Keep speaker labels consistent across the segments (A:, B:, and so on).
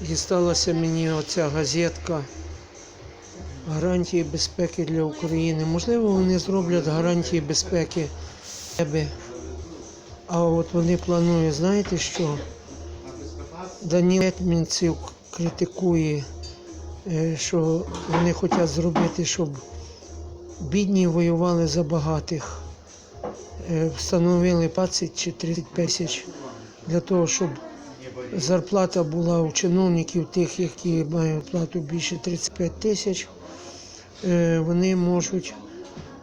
A: Дісталася мені оця газетка гарантії безпеки для України. Можливо, вони зроблять гарантії безпеки себе. А от вони планують, знаєте що? Даніл Етмінців критикує, е, що вони хочуть зробити, щоб бідні воювали за багатих. Е, Встановили 20 чи 30 тисяч для того, щоб зарплата була у чиновників, тих, які мають плату більше 35 тисяч, е, вони можуть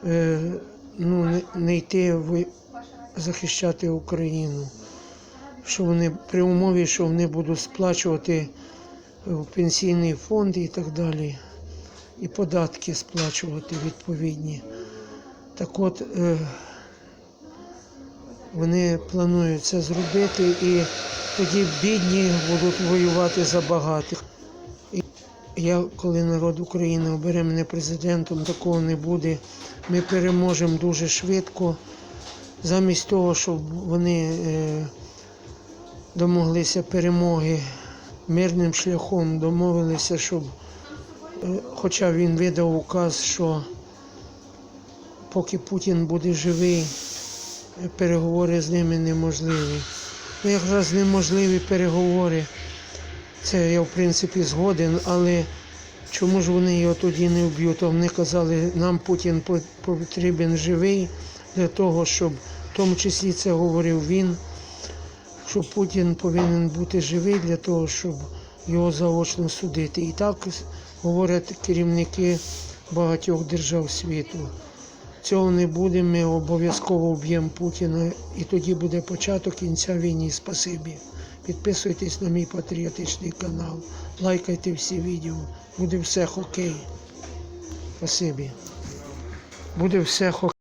A: е, ну, не- йти захищати Україну. Що вони при умові, що вони будуть сплачувати в пенсійний фонд і так далі, і податки сплачувати відповідні. Так от е, вони планують це зробити, і тоді бідні будуть воювати за багатих. І я, коли народ України обере мене президентом, такого не буде. Ми переможемо дуже швидко, замість того, щоб вони е, домоглися перемоги мирним шляхом, домовилися, щоб, е, хоча він видав указ, що поки Путін буде живий, переговори з ними неможливі. Ну, якраз неможливі переговори. Це я в принципі згоден, але чому ж вони його тоді не вб'ють? Вони казали, нам Путін потрібен живий для того, щоб, в тому числі це говорив він, що Путін повинен бути живий для того, щоб його заочно судити. І так говорять керівники багатьох держав світу. Цього не буде, ми обов'язково вб'ємо Путіна, і тоді буде початок кінця війни. Спасибі. Підписуйтесь на мій патріотичний канал, лайкайте всі відео. Буде все хокей. Спасибі. Буде все хокей.